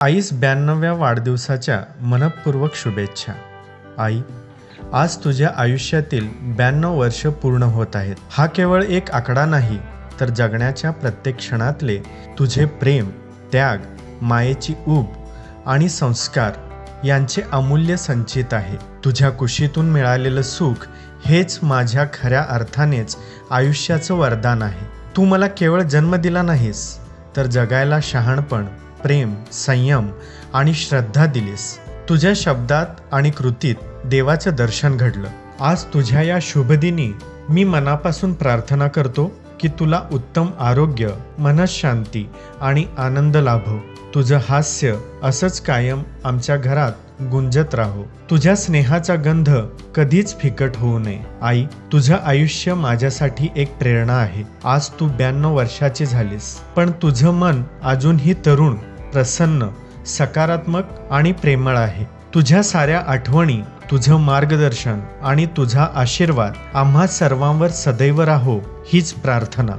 Ice ब्याण्णव्या वाढदिवसाच्या मनपूर्वक शुभेच्छा. आई आज तुझ्या आयुष्यातील ब्याण्णव वर्ष पूर्ण होत आहेत. हा केवळ एक आकडा नाही तर जगण्याच्या प्रत्येक क्षणातले तुझे प्रेम त्याग मायेची ऊब आणि संस्कार यांचे अमूल्य संचित आहे. तुझ्या कुशीतून मिळालेलं सुख हेच माझ्या खऱ्या अर्थानेच आयुष्याचं वरदान आहे. तू मला केवळ जन्म दिला नाहीस तर जगायला शहाणपण प्रेम संयम आणि श्रद्धा दिलीस. तुझ्या शब्दात आणि कृतीत देवाचं दर्शन घडलं. आज तुझ्या या शुभदिनी मी मनापासून प्रार्थना करतो की तुला उत्तम आरोग्य मनशांती आणि आनंद लाभो. तुझं हास्य असंच कायम आमच्या घरात गुंजत राहो. तुझ्या स्नेहाचा गंध कधीच फिकट होऊ नये. आई तुझं आयुष्य माझ्यासाठी एक प्रेरणा आहे. आज तू ब्याण्णव वर्षाची झालीस पण तुझं मन अजूनही तरुण प्रसन्न सकारात्मक आणि प्रेमळ आहे. तुझ्या साऱ्या आठवणी तुझं मार्गदर्शन आणि तुझा आशीर्वाद आम्हा सर्वांवर सदैव राहो हीच प्रार्थना.